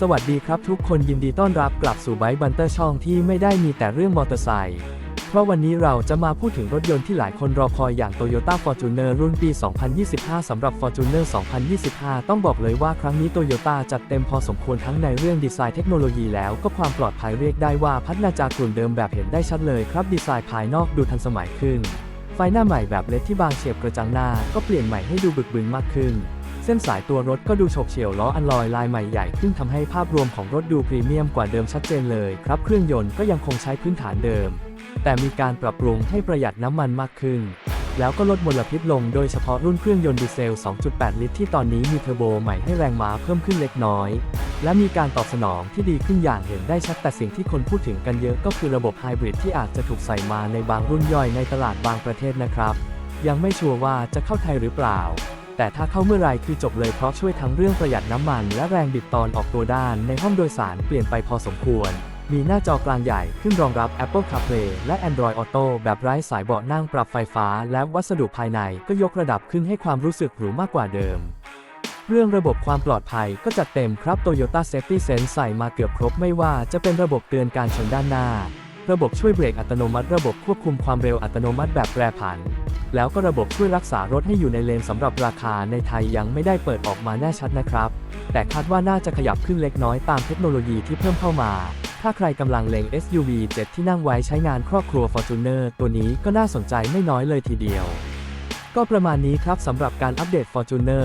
สวัสดีครับทุกคนยินดีต้อนรับกลับสู่ไบบันเตอร์ช่องที่ไม่ได้มีแต่เรื่องมอเตอร์ไซค์ เพราะวันนี้เราจะมาพูดถึงรถยนต์ที่หลายคนรอคอยอย่าง Toyota Fortuner รุ่นปี 2025 สำหรับ Fortuner 2025 ต้องบอกเลยว่าครั้งนี้ Toyota จัดเต็มพอสมควรทั้งในเรื่องดีไซน์เทคโนโลยีแล้วก็ความปลอดภัยเรียกได้ว่าพัฒนาจากกลุ่มเดิมแบบเห็นได้ชัดเลยครับดีไซน์ภายนอกดูทันสมัยขึ้น ไฟหน้าใหม่แบบเลดที่บางเฉียบกระจังหน้าก็เปลี่ยนใหม่ให้ดูบึกบึนมากขึ้น เส้นสายตัวรถก็ดูโฉบเฉี่ยวล้ออันลอยลายใหม่ใหญ่ขึ้นทำให้ภาพรวมของรถดูพรีเมียมกว่าเดิมชัดเจนเลยครับเครื่องยนต์ก็ยังคงใช้พื้นฐานเดิม แต่มีการปรับปรุงให้ประหยัดน้ำมันมากขึ้น แล้วก็ลดมลพิษลงโดยเฉพาะรุ่นเครื่องยนต์ดีเซล 2.8 ลิตรที่ตอนนี้มีเทอร์โบใหม่ให้แรงม้าเพิ่มขึ้นเล็กน้อย และมีการตอบสนองที่ดีขึ้นอย่างเห็นได้ชัดแต่สิ่งที่คนพูดถึงกันเยอะก็คือระบบไฮบริดที่อาจจะถูกใส่มาในบางรุ่นย่อยในตลาดบางประเทศนะครับ ยังไม่ชัวร์ว่าจะเข้าไทยหรือเปล่า แต่ถ้าเข้าเมื่อไรคือจบเลยเพราะช่วยทั้งเรื่องประหยัดน้ำมันและแรงบิดตอนออกตัวด้านในห้องโดยสารเปลี่ยนไปพอสมควร มีหน้าจอกลางใหญ่ขึ้นรองรับ Apple CarPlay และ Android Auto แบบไร้สายเบาะนั่งปรับไฟฟ้า และวัสดุภายในก็ยกระดับขึ้นให้ความรู้สึกหรูมากกว่าเดิม เรื่องระบบความปลอดภัยก็จัดเต็มครับ Toyota Safety Sense ใส่มาเกือบครบไม่ว่าจะเป็นระบบเตือนการชนด้านหน้า ระบบช่วยเบรกอัตโนมัติ ระบบควบคุมความเร็วอัตโนมัติแบบแปรผัน แล้วก็ระบบช่วยรักษารถให้อยู่ในเลนสำหรับราคาในไทยยังไม่ได้เปิดออกมาแน่ชัดนะครับ แต่คาดว่าน่าจะขยับขึ้นเล็กน้อยตามเทคโนโลยีที่เพิ่มเข้ามา ถ้าใครกำลังเล็ง SUV 7 ที่นั่งไว้ใช้งานครอบครัว Fortuner ตัวนี้ก็น่าสนใจไม่น้อยเลยทีเดียว ก็ประมาณนี้ครับสำหรับการอัปเดต Fortuner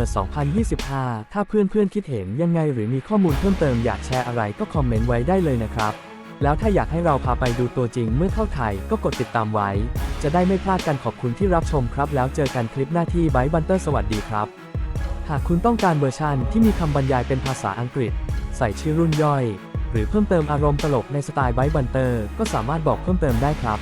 2025 ถ้าเพื่อนๆคิดเห็นยังไงหรือมีข้อมูลเพิ่มเติมอยากแชร์อะไรก็คอมเมนต์ไว้ได้เลยนะครับ แล้วถ้าอยากให้เราพาไปดูตัวจริงเมื่อเข้าไทยก็กดติดตามไว้ จะได้ไม่พลาดการขอบคุณที่รับชมครับ แล้วเจอกันคลิปหน้าที่ไบบันเตอร์สวัสดีครับ หากคุณต้องการเวอร์ชันที่มีคำบรรยายเป็นภาษาอังกฤษ ใส่ชื่อรุ่นย่อย หรือเพิ่มเติมอารมณ์ตลกในสไตล์ไบบันเตอร์ก็สามารถบอกเพิ่มเติมได้ครับ